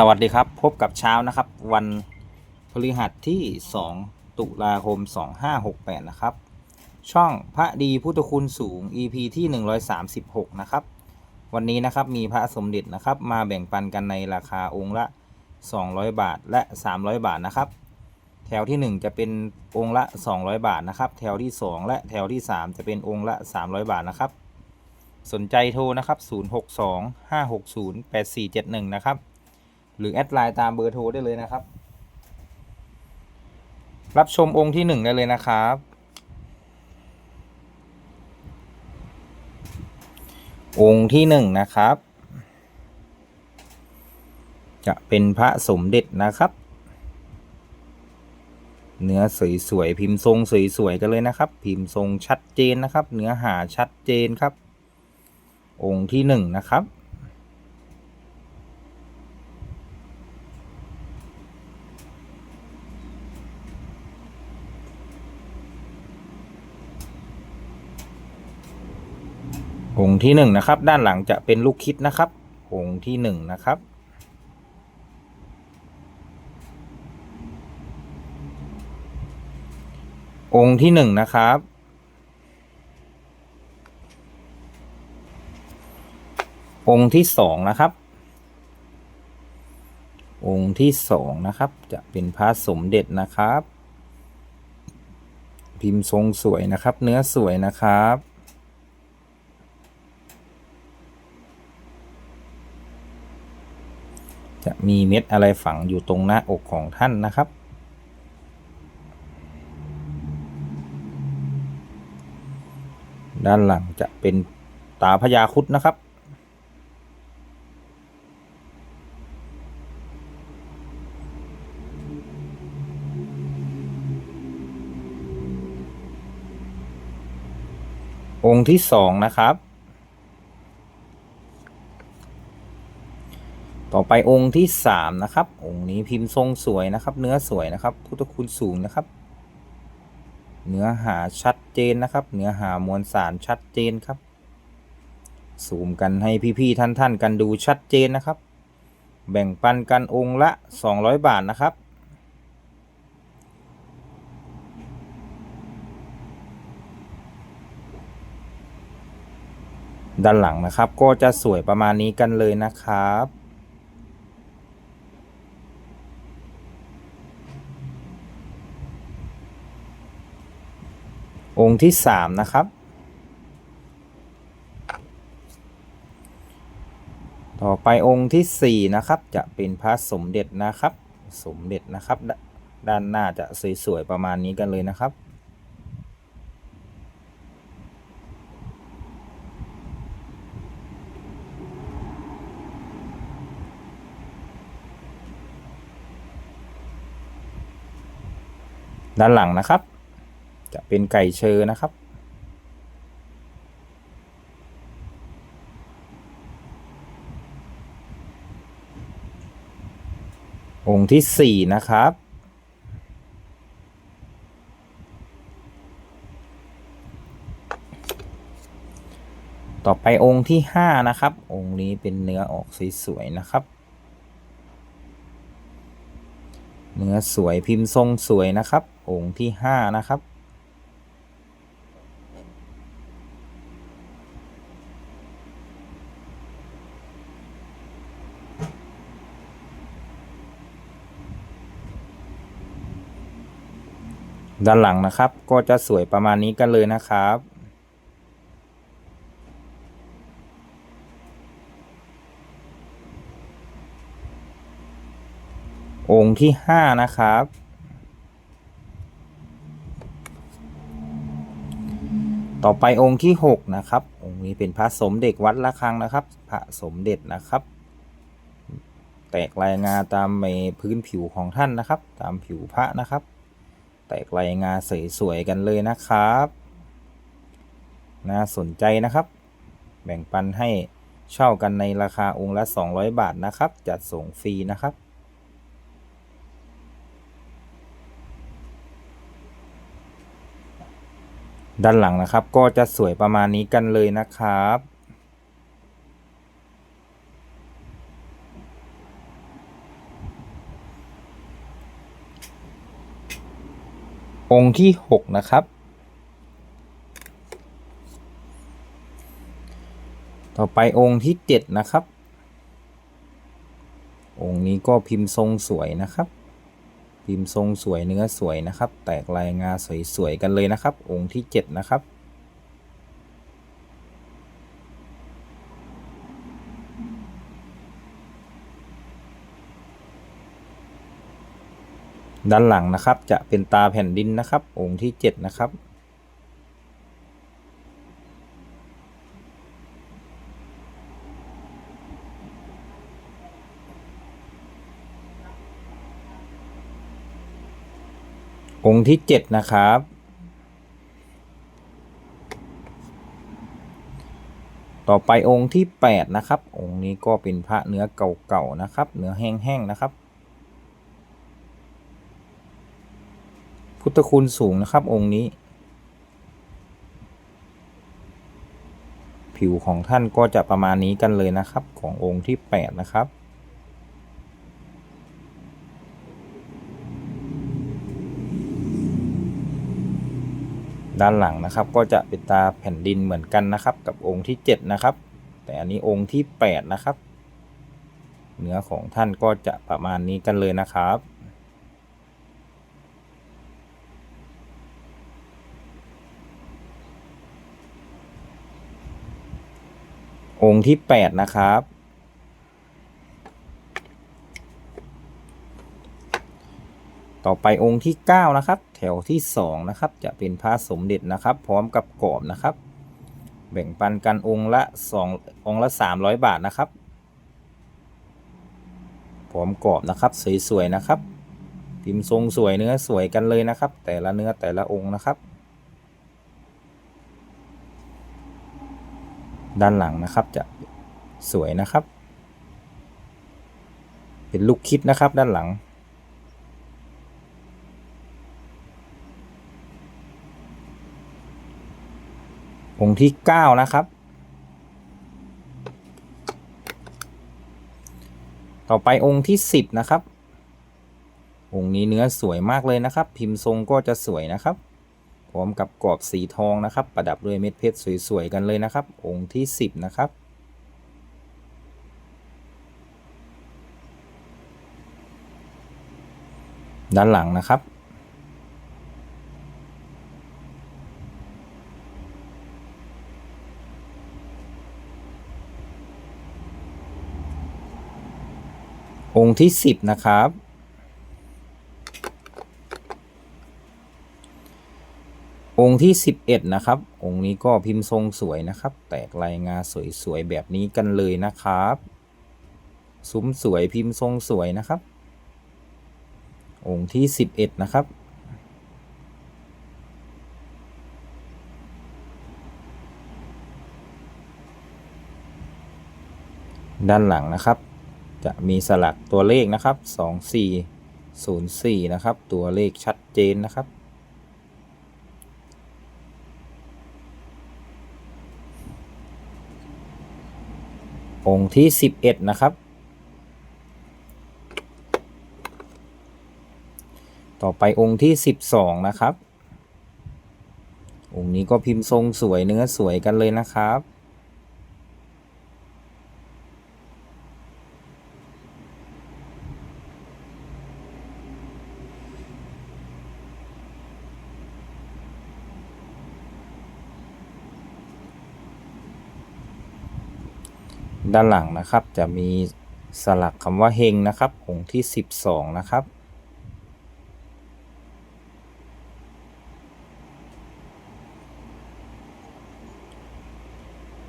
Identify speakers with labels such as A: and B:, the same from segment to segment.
A: สวัสดีครับ พบกับเช้านะครับ วันพฤหัสที่ 2 ตุลาคม 2568 นะครับ ช่องพระดีพุทธคุณสูง EP ที่ 136 นะครับ วันนี้นะครับมีพระสมเด็จนะครับ มาแบ่งปันกันในราคาองค์ละ 200 บาทและ 300 บาทนะครับ แถวที่ 1 จะเป็นองค์ละ 200 บาทนะครับ แถวที่ 2 และแถวที่ 3 จะเป็นองค์ละ 300 บาทนะครับ สนใจโทรนะครับ 062 560 8471 นะครับ หรือแอดไลน์ตามเบอร์โทรได้เลยนะครับ รับชมองค์ที่หนึ่งได้เลยนะครับ องค์ที่หนึ่งนะครับ จะเป็นพระสมเด็จนะครับ เนื้อสวยๆพิมพ์ทรงสวยๆกันเลยนะครับ พิมพ์ทรงชัดเจนนะครับ เนื้อหาชัดเจนครับ องค์ที่หนึ่งนะครับ องที่หนึ่งนะครับ ด้านหลังจะเป็นลูกคิดนะครับองที่หนึ่งนะครับ องค์ที่หนึ่งนะครับ องค์ที่สองนะครับ องค์ที่สองนะครับ จะเป็นพระสมเด็จนะครับ พิมพ์ทรงสวยนะครับ เนื้อสวยนะครับ จะมีเม็ดอะไรฝังอยู่ตรงหน้าอกของท่านนะครับ ด้านหลังจะเป็นตาพญาคุดนะครับ องค์ที่สองนะครับ ต่อ ไปองค์ที่สามนะครับ องค์นี้พิมพ์ทรงสวยนะครับ เนื้อสวยนะครับ พุทธคุณสูงนะครับ เนื้อหาชัดเจนนะครับ เนื้อหามวลสารชัดเจนครับ ซูมกันให้พี่ๆท่านๆกันดูชัดเจนนะครับ แบ่งปันกันองค์ละ 200 บาทนะครับด้านหลังนะครับก็จะสวยประมาณนี้กันเลยนะครับ องค์ที่สามนะครับ ต่อไปองค์ที่สี่นะครับ จะเป็นพระสมเด็จนะครับ สมเด็จนะครับดด้านหน้าจะสวยๆประมาณนี้กันเลยนะครับด้านหลังนะครับ จะเป็นไก่เชอนะครับ องค์ที่สี่นะครับ ต่อไปองค์ที่ห้านะครับ องค์นี้เป็นเนื้อออกสวยๆนะครับ เนื้อสวยพิมพ์ทรงสวยนะครับ องค์ที่ห้านะครับ ด้านหลังนะครับ ก็จะสวยประมาณนี้กันเลยนะครับ องค์ที่ห้านะครับ ต่อไปองค์ที่หกนะครับ องค์นี้เป็นพระสมเด็จวัดละคังนะครับ พระสมเด็จนะครับแตกลายงาตามในพื้นผิวของท่านนะครับ ตามผิวพระนะครับ แตกลายงาสวยๆกันเลยนะครับ น่าสนใจนะครับ แบ่งปันให้เช่ากันในราคาองค์ละ 200 บาทนะครับ จัดส่งฟรีนะครับ ด้านหลังนะครับก็จะสวยประมาณนี้กันเลยนะครับ องค์ที่หกนะครับ ต่อไปองค์ที่เจ็ดนะครับ องค์นี้ก็พิมพ์ทรงสวยนะครับ พิมพ์ทรงสวยเนื้อสวยนะครับ แตกลายงาสวยๆกันเลยนะครับ องค์ที่เจ็ดนะครับ ด้านหลังนะครับจะเป็นตาแผ่นดินนะครับ องค์ที่เจ็ดนะครับ องค์ที่เจ็ดนะครับ ต่อไปองค์ที่แปดนะครับ องค์นี้ก็เป็นพระเนื้อเก่าๆนะครับ เนื้อแห้งๆนะครับ พุทธคุณสูงนะครับ องค์นี้ ผิวของท่านก็จะประมาณนี้กันเลยนะครับ ขององค์ที่แปดนะครับด้านหลังนะครับก็จะเป็นตาแผ่นดินเหมือนกันนะครับ กับองค์ที่ 7 นะครับ แต่อันนี้องค์ที่ 8 นะครับ เนื้อของท่านก็จะประมาณนี้กันเลยนะครับ องค์ที่8นะครับ ต่อไปองค์ที่9นะครับ แถวที่2นะครับ จะเป็นพระสมเด็จนะครับ พร้อมกับกรอบนะครับ แบ่งปันกันองค์ละ2องค์ละ300บาทนะครับ พร้อมกรอบนะครับ สวยๆนะครับ พิมพ์ทรงสวยเนื้อสวยกันเลยนะครับ แต่ละเนื้อแต่ละองค์นะครับ ด้านหลังนะครับจะสวยนะครับ เป็นลูกคิดนะครับด้านหลัง องค์ที่ 9 นะครับ ต่อไปองค์ที่ 10 นะครับ องค์นี้เนื้อสวยมากเลยนะครับ พิมพ์ทรงก็จะสวยนะครับ พร้อมกับกรอบสีทองนะครับ ประดับด้วยเม็ดเพชรสวยๆกันเลยนะครับ องค์ที่ 10 นะครับด้านหลังนะครับ องค์ที่ 10 นะครับ องค์ที่ 11 นะครับ องค์นี้ก็พิมพ์ทรงสวยนะครับ แตกลายงาสวยๆแบบนี้กันเลยนะครับซุ้มสวยพิมพ์ทรงสวยนะครับ องค์ที่ 11 นะครับ ด้านหลังนะครับ จะมีสลักตัวเลขนะครับ 2404 นะครับ ตัวเลขชัดเจนนะครับ องค์ที่สิบเอ็ดนะครับ ต่อไปองค์ที่สิบสองนะครับ องค์นี้ก็พิมพ์ทรงสวยเนื้อสวยกันเลยนะครับ ด้านหลังนะครับจะมีสลักคำว่าเฮงนะครับองค์ที่ 12 นะครับ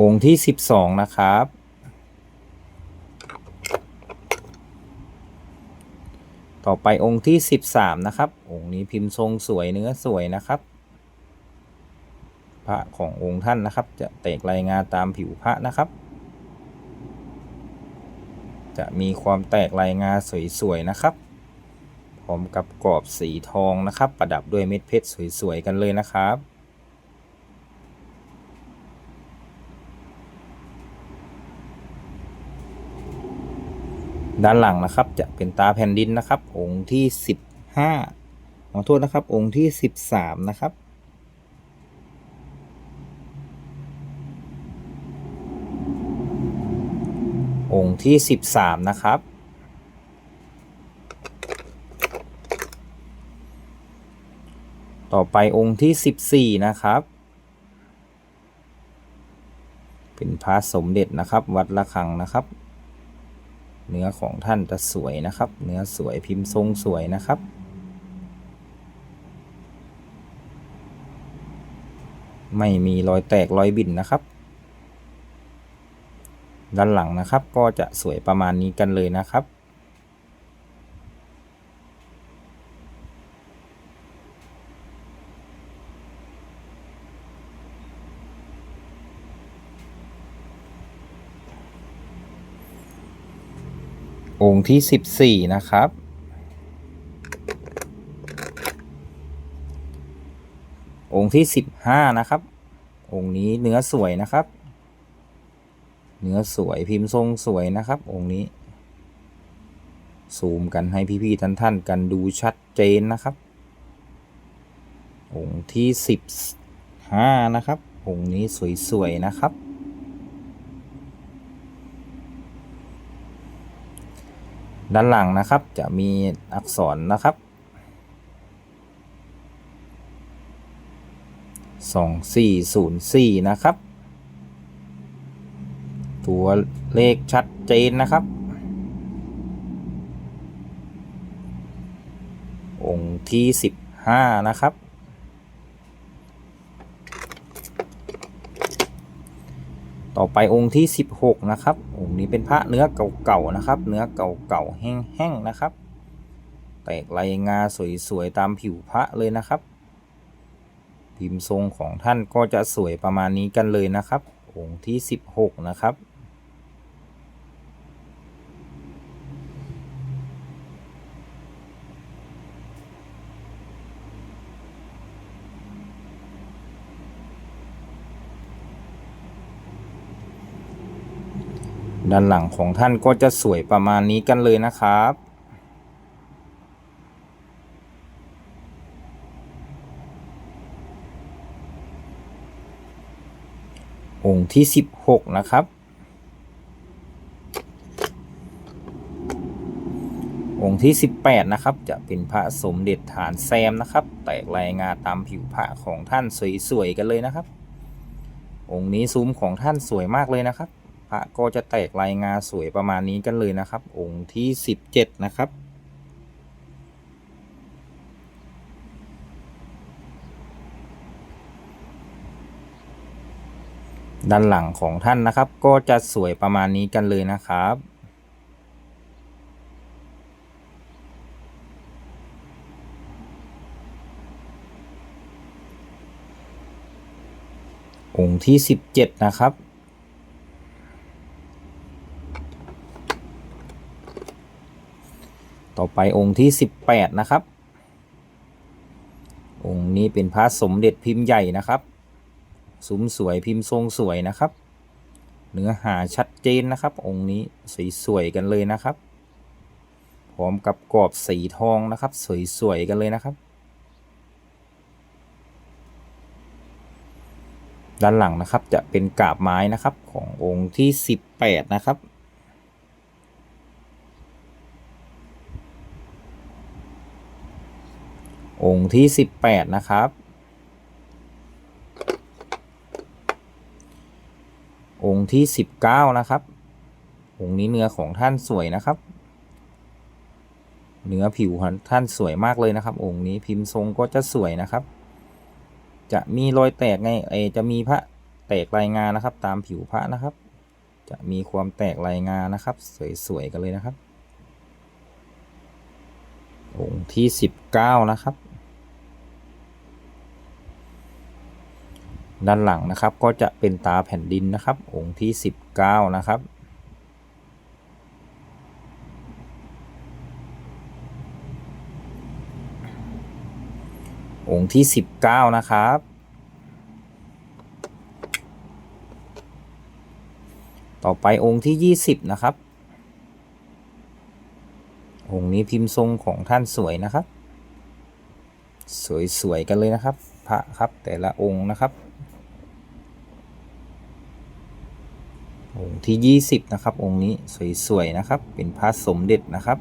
A: องค์ที่ 12 นะครับ ต่อไปองค์ที่ 13 นะครับ องค์นี้พิมพ์ทรงสวยเนื้อสวยนะครับ พระขององค์ท่านนะครับ จะแตกลายงาตามผิวพระนะครับ จะมีความแตกลายงาสวยๆนะครับ พร้อมกับกรอบสีทองนะครับ ประดับด้วยเม็ดเพชรสวยๆกันเลยนะครับด้านหลังนะครับจะเป็นตาแผ่นดินนะครับ องค์ที่ 15ขอโทษนะครับองค์ที่สิบสามนะครับ องค์ ที่สิบสามนะครับ ต่อไปองค์ที่สิบสี่นะครับ เป็นพระสมเด็จนะครับ วัดละคังนะครับ เนื้อของท่านจะสวยนะครับ เนื้อสวยพิมพ์ทรงสวยนะครับไม่มีรอยแตกรอยบิ่นนะครับ ด้านหลังนะครับ ก็จะสวยประมาณนี้กันเลยนะครับองค์ที่สิบสี่นะครับ องค์ที่สิบห้านะครับ องค์นี้เนื้อสวยนะครับ เนื้อสวยพิมพ์ทรงสวยนะครับ องค์นี้ ซูมกันให้พี่ๆท่านๆกันดูชัดเจนนะครับ องค์ที่สิบห้านะครับ องค์นี้สวยๆนะครับ ด้านหลังนะครับจะมีอักษรนะครับสองสี่ศูนย์สี่นะครับ ตัวเลขชัดเจนนะครับ องค์ที่สิบห้านะครับ ต่อไปองค์ที่16นะครับ องค์นี้เป็นพระเนื้อเก่าๆนะครับ เนื้อเก่าๆแห้งๆนะครับ แตกลายงาสวยๆตามผิวพระเลยนะครับพิมพ์ทรงของท่านก็จะสวยประมาณนี้กันเลยนะครับ องค์ที่ 16 นะครับ ด้านหลังของท่านก็จะสวยประมาณนี้กันเลยนะครับองค์ที่ 16 นะครับ องค์ที่ 18 นะครับ จะเป็นพระสมเด็จฐานแซมนะครับ แตกลายงาตามผิวพระของท่านสวยๆกันเลยนะครับ องค์นี้ซุ้มของท่านสวยมากเลยนะครับ พระก็จะแตกลายงาสวยประมาณนี้กันเลยนะครับ องค์ที่ 17 นะครับ ด้านหลังของท่านนะครับ ก็จะสวยประมาณนี้กันเลยนะครับองค์ที่ 17 นะครับ ต่อไปองค์ที่ 18 นะครับ องค์นี้เป็นพระสมเด็จพิมพ์ใหญ่นะครับซุ้มสวยพิมพ์ทรงสวยนะครับ เนื้อหาชัดเจนนะครับ องค์นี้สีสวยกันเลยนะครับ พร้อมกับกรอบสีทองนะครับ สวยๆกันเลยนะครับ ด้านหลังนะครับจะเป็นกาบไม้นะครับขององค์ที่ 18 นะครับ องค์ที่18นะครับ องค์ที่19นะครับ องค์นี้เนื้อของท่านสวยนะครับ เนื้อผิวของท่านสวยมากเลยนะครับ องค์นี้พิมพ์ทรงก็จะสวยนะครับ จะมีรอยแตกไงเอจะมีพระแตกลายงานนะครับ ตามผิวพระนะครับ จะมีความแตกลายงานนะครับ สวยๆกันเลยนะครับองค์ที่ 19 นะครับ ด้านหลังนะครับก็จะเป็นตาแผ่นดินนะครับองค์ที่ 19 นะครับ องค์ที่ 19 นะครับ ต่อไปองค์ที่ 20 นะครับ องค์นี้พิมพ์ทรงของท่านสวยนะครับ สวยๆกันเลยนะครับ พระครับแต่ละองค์นะครับ องค์ ที่ 20 นะครับ องค์นี้สวยๆนะครับ เป็นพระสมเด็จนะครับ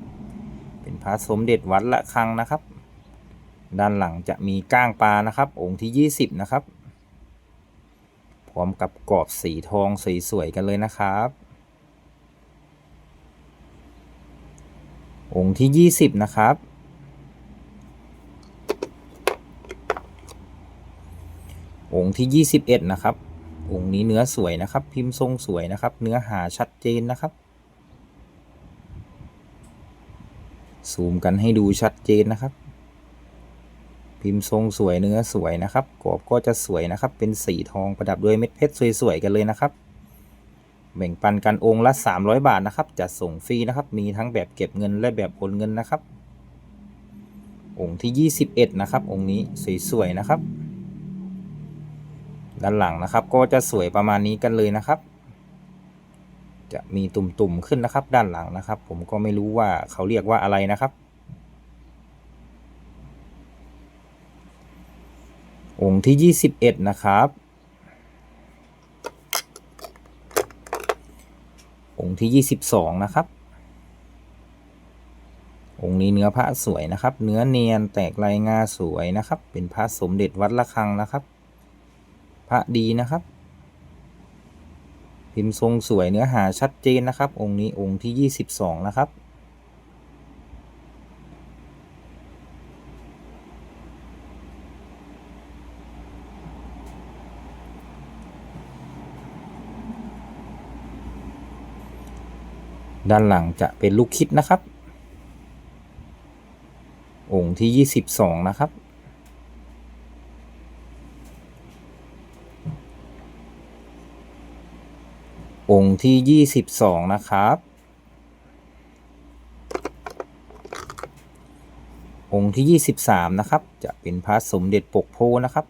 A: เป็นพระสมเด็จวัดละคังนะครับ ด้านหลังจะมีก้างปลานะครับ องค์ที่ 20 นะครับ พร้อมกับกรอบสีทองสวยๆกันเลยนะครับ องค์ที่ 20 นะครับองค์ที่ 21 นะครับ องค์นี้เนื้อสวยนะครับ พิมพ์ทรงสวยนะครับ เนื้อหาชัดเจนนะครับ ซูมกันให้ดูชัดเจนนะครับ พิมพ์ทรงสวยเนื้อสวยนะครับกรอบก็จะสวยนะครับ เป็นสีทองประดับด้วยเม็ดเพชรสวยๆกันเลยนะครับแบ่งปันกันองค์ละ 300 บาทนะครับจัดส่งฟรีนะครับ มีทั้งแบบเก็บเงินและแบบโอนเงินนะครับ องค์ที่ 21 นะครับ องค์นี้สวยๆนะครับ ด้านหลังนะครับ ก็จะสวยประมาณนี้กันเลยนะครับ จะมีตุ่มๆขึ้นนะครับ ด้านหลังนะครับ ผมก็ไม่รู้ว่าเขาเรียกว่าอะไรนะครับ องค์ที่ 21 นะครับองค์ที่ 22 นะครับ องค์นี้เนื้อพระสวยนะครับ เนื้อเนียนแตกลายงาสวยนะครับ เป็นพระสมเด็จวัดละคังนะครับ ระดีนะครับ พิมพ์ทรงสวยเนื้อหาชัดเจนนะครับ องค์นี้องค์ที่ 22 นะครับ ด้านหลังจะเป็นลูกคิดนะครับ องค์ที่ 22 นะครับ องค์ที่ 22 นะครับ องค์ที่ 23 นะครับ จะเป็นพระสมเด็จปกโพนะครับ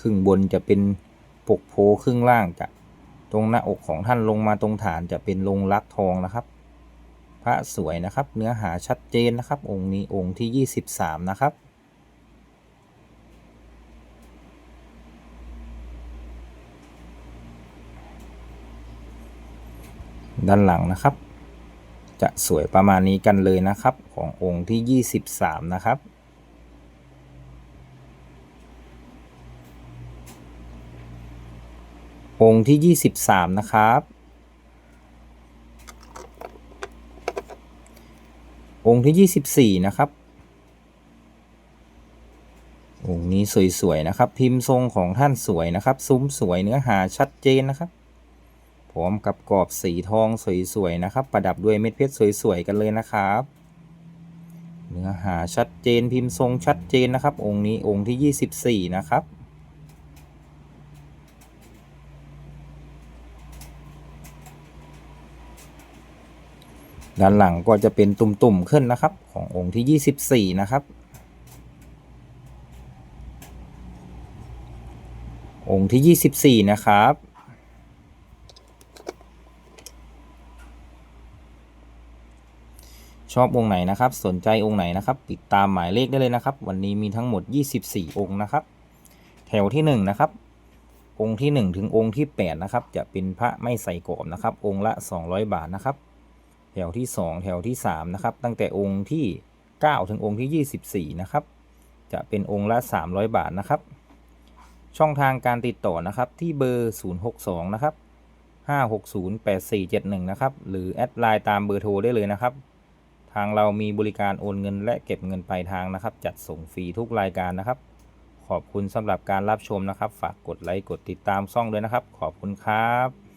A: ครึ่งบนจะเป็นปกโพครึ่งล่างจะตรงหน้าอกของท่านลงมาตรงฐานจะเป็นลงลักทองนะครับ พระสวยนะครับ เนื้อหาชัดเจนนะครับ องค์นี้องค์ที่ 23 นะครับ ด้านหลังนะครับ จะสวยประมาณนี้กันเลยนะครับ ขององค์ที่ 23 นะครับ องค์ที่ 23 นะครับ องค์ที่ 24 นะครับองค์นี้สวยๆนะครับ พิมพ์ทรงของท่านสวยนะครับ ซุ้มสวยเนื้อหาชัดเจนนะครับ พร้อมกับกรอบสีทองสวยๆนะครับ ประดับด้วยเม็ดเพชรสวยๆกันเลยนะครับ เนื้อหาชัดเจนพิมพ์ทรงชัดเจนนะครับ องค์นี้องค์ที่ 24 นะครับด้านหลังก็จะเป็นตุ่มๆขึ้นนะครับ ขององค์ที่ 24 นะครับ องค์ที่ 24 นะครับ ชอบองค์ไหนนะครับ สนใจองค์ไหนนะครับ ติดตามหมายเลขได้เลยนะครับ วันนี้มีทั้งหมด 24 องค์นะครับ แถวที่1นะครับ องค์ที่ 1 ถึงองค์ที่8นะครับ จะเป็นพระไม่ใส่กรอบนะครับ องค์ละ 200 บาทนะครับ แถวที่ 2 แถวที่3นะครับ ตั้งแต่องค์ที่ 9 ถึงองค์ที่ 24 นะครับ จะเป็นองค์ละ 300 บาทนะครับ ช่องทางการติดต่อนะครับที่เบอร์ 062 นะครับ5608471 นะครับ หรือแอดไลน์ตามเบอร์โทรได้เลยนะครับ ทางเรามีบริการโอนเงินและเก็บเงินปลายทางนะครับ จัดส่งฟรีทุกรายการนะครับ ขอบคุณสำหรับการรับชมนะครับ ฝากกดไลค์กดติดตามช่องด้วยนะครับ ขอบคุณครับ